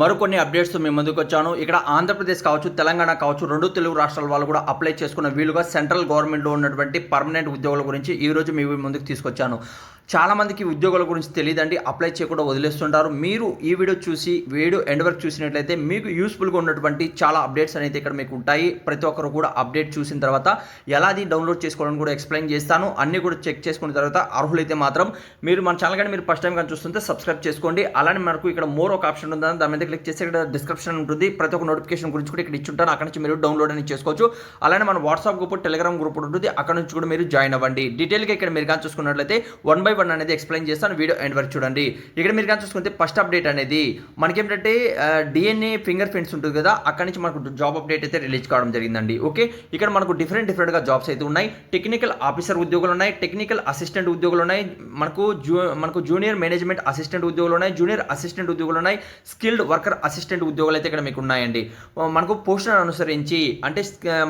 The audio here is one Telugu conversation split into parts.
మరికొన్ని అప్డేట్స్తో మేము ముందుకు వచ్చాను. ఇక్కడ ఆంధ్రప్రదేశ్ కావచ్చు తెలంగాణ కావచ్చు రెండు తెలుగు రాష్ట్రాల వాళ్ళు కూడా అప్లై చేసుకున్న వీలుగా సెంట్రల్ గవర్నమెంట్లో ఉన్నటువంటి పర్మనెంట్ ఉద్యోగుల గురించి ఈ రోజు మీ ముందుకు తీసుకొచ్చాను. చాలా మందికి గురించి తెలియదండి అప్లై చేయకుండా వదిలేస్తుంటారు. మీరు ఈ వీడియో చూసి వీడియో ఎండ్ వరకు చూసినట్లయితే మీకు యూస్ఫుల్గా ఉన్నటువంటి చాలా అప్డేట్స్ అనేది ఇక్కడ మీకు ఉంటాయి. ప్రతి ఒక్కరు కూడా అప్డేట్ చూసిన తర్వాత ఎలా అది డౌన్లోడ్ చేసుకోవాలని కూడా ఎక్స్ప్లెయిన్ చేస్తాను. అన్నీ కూడా చెక్ చేసుకున్న తర్వాత అర్హులైతే మాత్రం మీరు మన ఛానల్ కానీ మీరు ఫస్ట్ టైం కానీ చూస్తుంటే సబ్స్క్రైబ్ చేసుకోండి. అలానే మనకు ఇక్కడ మోర్ ఒక ఆప్షన్ ఉందని దాని మీద క్లిక్ చేస్తే ఇక్కడ డిస్క్రిప్షన్ ఉంటుంది. ప్రతి ఒక్క నోటిఫికేషన్ గురించి కూడా ఇక్కడ ఇచ్చుంటాను. అక్కడ నుంచి మీరు డౌన్లోడ్ అనేది చేసుకోవచ్చు. అలానే మన వాట్సాప్ గ్రూప్ టెలిగ్రామ్ గ్రూప్ ఉంటుంది. అక్కడ నుంచి కూడా మీరు జాయిన్ అవ్వండి. డీటెయిల్గా ఇక్కడ మీరు కానీ చూసుకున్నట్లయితే వన్ బై వన్ అనేది ఎక్స్ప్లెయిన్ చేస్తాను వీడియో ఎండ్ వరకు చూడండి. ఇక్కడ మీరు కానీ చూసుకుంటే ఫస్ట్ అప్డేట్ అనేది మనకేంటంటే డిఎన్ఏ ఫింగర్ ప్రింట్స్ ఉంటుంది కదా అక్కడ నుంచి మనకు జాబ్ అప్డేట్ అయితే రిలీజ్ కావడం జరిగిందండి. ఓకే ఇక్కడ మనకు డిఫరెంట్ డిఫరెంట్గా జాబ్స్ అయితే ఉన్నాయి. టెక్నికల్ ఆఫీసర్ ఉద్యోగులు ఉన్నాయి టెక్నికల్ అసిస్టెంట్ ఉద్యోగులు ఉన్నాయి మనకు జూ మనకు జూనియర్ మేనేజ్మెంట్ అసిస్టెంట్ ఉద్యోగులు ఉన్నాయి జూనియర్ అసిస్టెంట్ ఉద్యోగులు ఉన్నాయి స్కిల్డ్ వర్కర్ అసిస్టెంట్ ఉద్యోగాలు అయితే ఇక్కడ మీకు ఉన్నాయండి. మనకు పోస్టులను అనుసరించి అంటే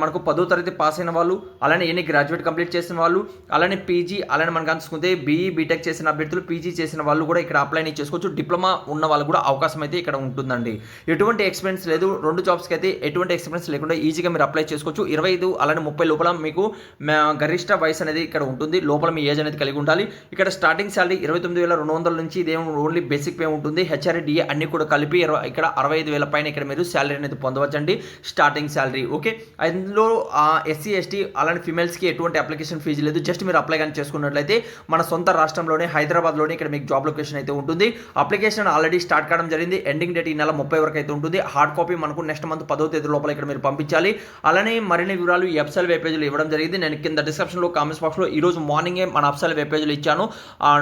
మనకు పదో తరగతి పాస్ అయిన వాళ్ళు అలానే ఎన్ని గ్రాడ్యుయేట్ కంప్లీట్ చేసిన వాళ్ళు అలానే పీజీ అలానే మనకు అనుకుంటే బీఈ బీటెక్ చేసిన అభ్యర్థులు పీజీ చేసిన వాళ్ళు కూడా ఇక్కడ అప్లై చేసుకోవచ్చు. డిప్లొమా ఉన్న వాళ్ళు కూడా అవకాశం అయితే ఇక్కడ ఉంటుందండి. ఎటువంటి ఎక్స్పీరియన్స్ లేదు. రెండు జాబ్స్కి అయితే ఎటువంటి ఎక్స్పీరియన్స్ లేకుండా ఈజీగా మీరు అప్లై చేసుకోవచ్చు. ఇరవై ఐదు అలానే ముప్పై లోపల మీకు మా గరిష్ట వయసు అనేది ఇక్కడ ఉంటుంది. లోపల మీ ఏజ్ అనేది కలిగి ఉండాలి. ఇక్కడ స్టార్టింగ్ శాలరీ ఇరవై తొమ్మిది వేల రెండు వందల నుంచి ఇదే ఓన్లీ బేసిక్ పే ఉంటుంది. హెచ్ఆర్డిఏ అన్ని కూడా కలిపి ఇరవై- ఇక్కడ అరవై ఐదు వేల పైన ఇక్కడ మీరు శాలరీ అనేది పొందవచ్చండి. స్టార్టింగ్ శాలరీ ఓకే అందులో ఎస్సీ ఎస్టీ అలాంటి ఫిమేల్స్కి ఎటువంటి అప్లికేషన్ ఫీజు లేదు. జస్ట్ మీరు అప్లై కానీ చేసుకున్నట్లయితే మన సొంత రాష్ట్రంలోనే హైదరాబాద్లోనే ఇక్కడ మీకు జాబ్ లొకేషన్ అయితే ఉంటుంది. అప్లికేషన్ ఆల్రెడీ స్టార్ట్ కావడం జరిగింది. ఎండింగ్ డేట్ ఈ నెల ముప్పై వరకు అయితే ఉంటుంది. హార్డ్ కాపీ మనకు నెక్స్ట్ మంత్ పదో తేదీ లోపల ఇక్కడ మీరు పంపించాలి. అలానే మరిన్ని వివరాలు ఈ వెబ్సైట్ వెబ్ ఇవ్వడం జరిగింది. నేను కింద డిస్క్రిప్షన్లో కామెంట్స్ బాక్స్లో ఈ రోజు మార్నింగే మన వెబ్సైట్ వెబ్ పేజ్లో ఇచ్చాను.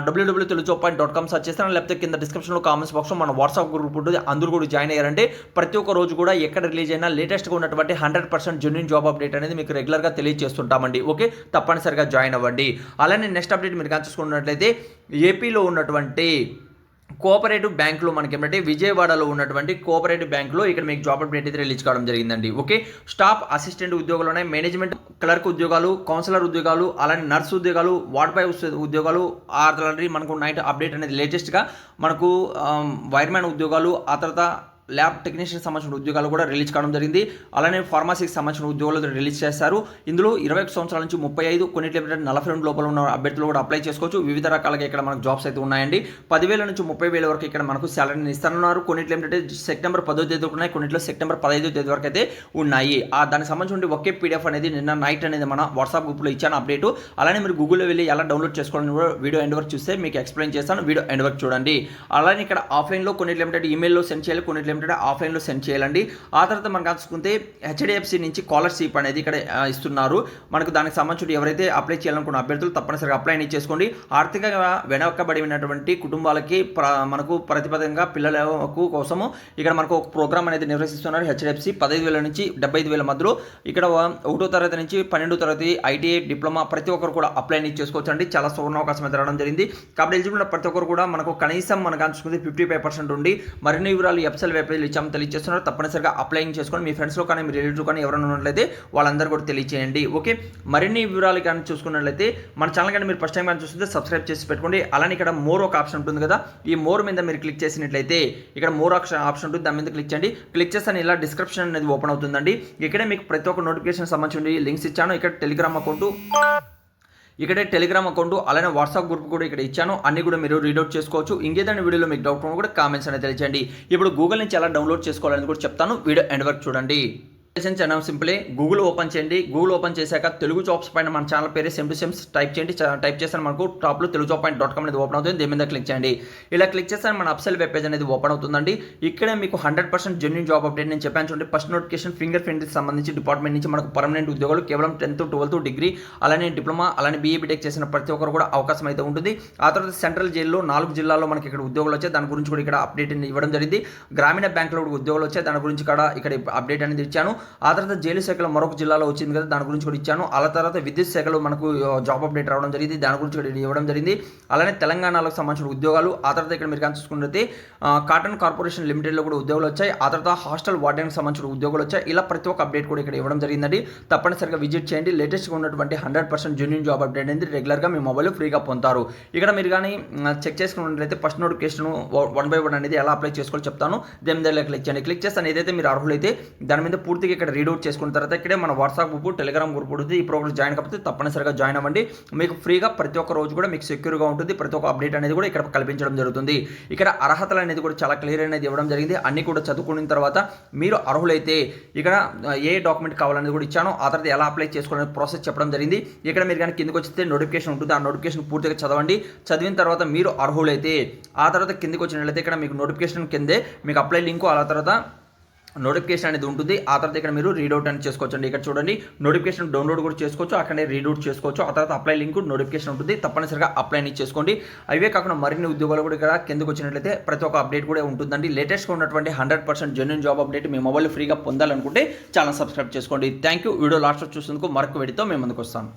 W W Telugu point dot com search చేస్తాను లేకపోతే కింద డిస్క్రిప్షన్లో కామెంట్స్ బాక్స్లో మన వాట్సాప్ గ్రూప్ ఉంటుంది. అందరూ కూడా జాయిన్ అయ్యారంటే ప్రతి ఒక్క రోజు కూడా ఎక్కడ రిలీజ్ అయినా లేటెస్ట్గా ఉన్నటువంటి hundred percent genuine job update అనేది మీకు రెగ్యులర్గా తెలియజేస్తుంటామండి. ఓకే? తప్పనిసరిగా జాయిన్ అవ్వండి. అలానే నెక్స్ట్ అప్డేట్ మీరు కానీ చూసుకున్నట్లయితే ఏపీలో ఉన్నటువంటి కోఆపరేటివ్ బ్యాంకులో మనకి ఏంటంటే విజయవాడలో ఉన్నటువంటి కోఆపరేటివ్ బ్యాంకులో ఇక్కడ మీకు జాబ్ అప్డేట్ అయితే రిలీజ్ కావడం జరిగిందండి. ఓకే? స్టాఫ్ అసిస్టెంట్ ఉద్యోగాలు ఉన్నాయి. మేనేజ్మెంట్ క్లర్క్ ఉద్యోగాలు కౌన్సిలర్ ఉద్యోగాలు అలానే నర్స్ ఉద్యోగాలు వార్డ్ బాయ్ ఉద్యోగాలు అలాంటి మనకు నైట్ అప్డేట్ అనేది లేటెస్ట్గా మనకు వైర్మ్యాన్ ఉద్యోగాలు ఆ తర్వాత ల్యాబ్ టెక్నీషియన్ సంబంధించిన ఉద్యోగాలు కూడా రిలీజ్ కావడం జరిగింది. అలానే ఫార్మసీకి సంబంధించిన ఉద్యోగాలు రిలీజ్ చేస్తారు ఇందులో ఇరవై ఒక సంవత్సరాల నుంచి ముప్పై ఐదు కొన్ని నలభై రెండు లోపల ఉన్న అభ్యర్థులు కూడా అప్లై చేసుకోవచ్చు. వివిధ రకాలుగా ఇక్కడ మనకు జాబ్స్ అయితే ఉన్నాయండి. పదివేల నుంచి ముప్పై వేల వరకు ఇక్కడ మనకు శాలరీని ఇస్తున్నారు కొన్నిట్లు ఏంటంటే సెప్టెంబర్ పదో తేదీ వరకు ఉన్నాయి. కొన్నిట్లో సెప్టెంబర్ పదహైదో తేదీ వరకు అయితే ఉన్నాయి. ఆ దానికి సంబంధించి ఒకే పీడిఎఫ్ అనేది నిన్న నైట్ అనేది మన వాట్సాప్ గ్రూప్లో ఇచ్చాను అప్డేట్ అలానే మీరు గూగుల్లో వెళ్ళి ఎలా డౌన్లోడ్ చేసుకోవాలని కూడా వీడియో ఎండ్ వరకు చూస్తే మీకు ఎక్స్ప్లెయిన్ చేస్తాను. వీడియో ఎండ్ వరకు చూడండి. అలానే ఇక్కడ ఆఫ్లైన్లో కొన్నిట్లు ఏంటంటే ఈమెయిల్లో సెండ్ చేయాలి. కొన్నిట్లు ఏంటంటే ఆఫ్లైన్లో సెండ్ చేయాలండి. ఆ తర్వాత మనం కాసుకుంటే హెచ్డిఎఫ్సి నుంచి స్కాలర్షిప్ అనేది ఇక్కడ ఇస్తున్నారు. మనకు దానికి సంబంధించి ఎవరైతే అప్లై చేయాలనుకున్న అభ్యర్థులు తప్పనిసరిగా అప్లై అనేది చేసుకోండి. ఆర్థికంగా వెనకబడినటువంటి కుటుంబాలకి మనకు ప్రతిపదంగా పిల్లలకు కోసము ఇక్కడ మనకు ఒక ప్రోగ్రామ్ అనేది నిర్వహిస్తున్నారు హెచ్డిఎఫ్సి పదహైదు వేల నుంచి డెబ్బై ఐదు వేల మధ్యలో. ఇక్కడ ఒకటో తరగతి నుంచి పన్నెండో తరగతి ఐటీఐ డిప్లొమా ప్రతి ఒక్కరు కూడా అప్లై అనేది చేసుకోవచ్చు అండి చాలా సువర్ణ అవకాశం అయితే రావడం జరిగింది. కాబట్టి ఎలిజిబుల్ ప్రతి ఒక్కరు కూడా మనకు కనీసం మనకు అంచుకుంది ఫిఫ్టీ ఫైవ్ పర్సెంట్ ఉండి మరిన్ని వివరాలు ఎఫ్సెల్ పేజ్లు ఇచ్చాము తెలియజేస్తున్నారు. తప్పనిసరిగా అప్లైయింగ్ చేసుకొని మీ ఫ్రెండ్స్లో కానీ మీ రిలేటివ్ కానీ ఎవరైనా ఉన్నట్లయితే వాళ్ళందరూ కూడా తెలియచేయండి. ఓకే మరిన్ని వివరాలు కానీ చూసుకున్నట్లయితే మన ఛానల్ కానీ మీరు ఫస్ట్ టైం కానీ చూస్తుంటే సబ్స్క్రైబ్ చేసి పెట్టుకోండి. అలానే ఇక్కడ మోర్ ఒక ఆప్షన్ ఉంటుంది కదా. ఈ మోర్ మీద మీరు క్లిక్ చేసినట్లయితే ఇక్కడ మోర్ ఆప్షన్ ఉంటుంది. దాని మీద క్లిక్ చేయండి. క్లిక్ చేస్తే ఇలా డిస్క్రిప్షన్ అనేది ఓపెన్ అవుతుందండి. ఇక్కడే మీకు ప్రతి ఒక్క నోటిఫికేషన్ సంబంధించి లింక్స్ ఇచ్చాను. ఇక్కడ టెలిగ్రామ్ అకౌంట్ ఇక్కడే టెలిగ్రామ్ అకౌంట్ అలానే వాట్సాప్ గ్రూప్ కూడా ఇక్కడ ఇచ్చాను. అన్ని కూడా మీరు రీడౌట్ చేసుకోవచ్చు. ఇంకేదైనా వీడియోలో మీకు డౌట్ ఉన్నా కూడా కామెంట్స్ అనేది తెలియచేయండి. ఇప్పుడు గూగుల్ నుంచి ఎలా డౌన్లోడ్ చేసుకోవాలని కూడా చెప్తాను. వీడియో ఎండ్ వరకు చూడండి. చాలా సింపులే గూగుల్ ఓపెన్ చేయండి. గూగుల్ ఓపెన్ చేశాక తెలుగు జాబ్స్ పైన మన ఛానల్ పేరు సెమ్ టు సెమ్స్ టైప్ చేయండి టైప్ చేస్తాను మనకు టాప్లో Telugu job point dot com అనేది ఓపెన్ అవుతుంది. దీని మీద క్లిక్ చేయండి. ఇలా క్లిక్ చేస్తే మన అప్సెల్ వెబ్ పేజ్ అనేది ఓపెన్ అవుతుందండి. ఇక్కడే మీకు hundred percent genuine job update నేను చెప్పాను చూడండి. ఫస్ట్ నోటిఫికేషన్ ఫింగర్ ప్రింట్ సంబంధించి డిపార్ట్మెంట్ నుంచి మనకు పర్మనెంట్ ఉద్యోగాలు కేవలం టెన్త్ ట్వెల్త్ డిగ్రీ అలానే డిప్లొమా అలానే బీఏ బీటెక్ చేసిన ప్రతి ఒక్కరు కూడా అవకాశం అయితే ఉంటుంది. ఆ తర్వాత సెంట్రల్ జైల్లో నాలుగు జిల్లాల్లో మనకి ఇక్కడ ఉద్యోగాలు వచ్చాయి దాని గురించి కూడా ఇక్కడ అప్డేట్ ఇవ్వడం జరిగింది. గ్రామీణ బ్యాంకులో కూడా ఉద్యోగాలు వచ్చాయి దాని గురించి కూడా ఇక్కడ అప్డేట్ అనేది ఇచ్చాను. ఆ తర్వాత జైలు శాఖలో మరొక జిల్లాలో వచ్చింది కదా దాని గురించి కూడా ఇచ్చాను. అలా తర్వాత విద్యుత్ శాఖలో మనకు జాబ్ అప్డేట్ రావడం జరిగింది. దాని గురించి కూడా ఇవ్వడం జరిగింది. అలానే తెలంగాణలో సంబంధించిన ఉద్యోగాలు ఆ తర్వాత ఇక్కడ మీరు కానీ చూసుకున్నట్లయితే కాటన్ కార్పొరేషన్ లిమిటెడ్లో కూడా ఉద్యోగాలు వచ్చాయి. ఆ తర్వాత హాస్టల్ వార్డెన్కి సంబంధించిన ఉద్యోగాలు వచ్చాయి. ఇలా ప్రతి ఒక్క అప్డేట్ కూడా ఇక్కడ ఇవ్వడం జరిగిందండి. తప్పనిసరిగా విజిట్ చేయండి. లేటెస్ట్గా ఉన్నటువంటి hundred percent genuine job update అనేది రెగ్యులర్గా మీ మొబైల్ ఫ్రీగా పొందుతారు. ఇక్కడ మీరు కానీ చెక్ చేసుకున్నట్లయితే first notification one by one అనేది ఎలా అప్లై చేసుకోవాలో చెప్తాను. దేని దగ్గర క్లిక్ చేయండి. క్లిక్ చేస్తాను ఏదైతే మీరు అర్హులైతే దాని మీద పూర్తిగా ఇక్కడ రీడౌట్ చేసుకున్న తర్వాత ఇక్కడే మన వాట్సాప్ గ్రూప్ టెలిగ్రామ్ గ్రూప్ ఉంటుంది. ఈ ప్రోగ్రామ్ జాయిన్ కాకపోతే తప్పనిసరిగా జాయిన్ అవ్వండి. మీకు ఫ్రీగా ప్రతి ఒక్క రోజు కూడా మీకు సెక్యూర్గా ఉంటుంది. ప్రతి ఒక్క అప్డేట్ అనేది కూడా ఇక్కడ కల్పించడం జరుగుతుంది. ఇక్కడ అర్హతలు అనేది కూడా చాలా క్లియర్ అనేది ఇవ్వడం జరిగింది. అన్ని కూడా చదువుకున్న తర్వాత మీరు అర్హులైతే ఇక్కడ ఏ డాక్యుమెంట్ కావాలనేది కూడా ఇచ్చాను. ఆ తర్వాత ఎలా అప్లై చేసుకోవాలనే ప్రాసెస్ చెప్పడం జరిగింది. ఇక్కడ మీరు కానీ కిందకి వచ్చితే నోటిఫికేషన్ ఉంటుంది. ఆ నోటిఫికేషన్ పూర్తిగా చదవండి. చదివిన తర్వాత మీరు అర్హులైతే ఆ తర్వాత కిందకి వచ్చినట్లయితే ఇక్కడ మీకు నోటిఫికేషన్ కిందే మీకు అప్లై లింకు ఆ తర్వాత నోటిఫికేషన్ అనేది ఉంటుంది. ఆ తర్వాత ఇక్కడ మీరు రీడౌట్ అని చేసుకోవచ్చు అండి ఇక్కడ చూడండి నోటిఫికేషన్ డౌన్లోడ్ కూడా చేసుకోవచ్చు. అక్కడే రీడౌట్ చేసుకోవచ్చు. ఆ తర్వాత అప్లై లింక్ నోటిఫికేషన్ ఉంటుంది. తప్పనిసరిగా అప్లై అనేది చేసుకోండి. అవే కాకుండా మరిన్ని ఉద్యోగాలు కూడా ఇక్కడ కిందకు వచ్చినట్లయితే ప్రతి ఒక్క అప్డేట్ కూడా ఉంటుందండి. లేటెస్ట్గా ఉన్నటువంటి hundred percent genuine job update మీ మొబైల్ ఫ్రీగా పొందాలనుకుంటే ఛానల్ సబ్స్క్రైబ్ చేసుకోండి. థ్యాంక్ యూ వీడియో లాస్ట్ చూసినందుకు మరొక వీడితో మేము ముందుకు వస్తాను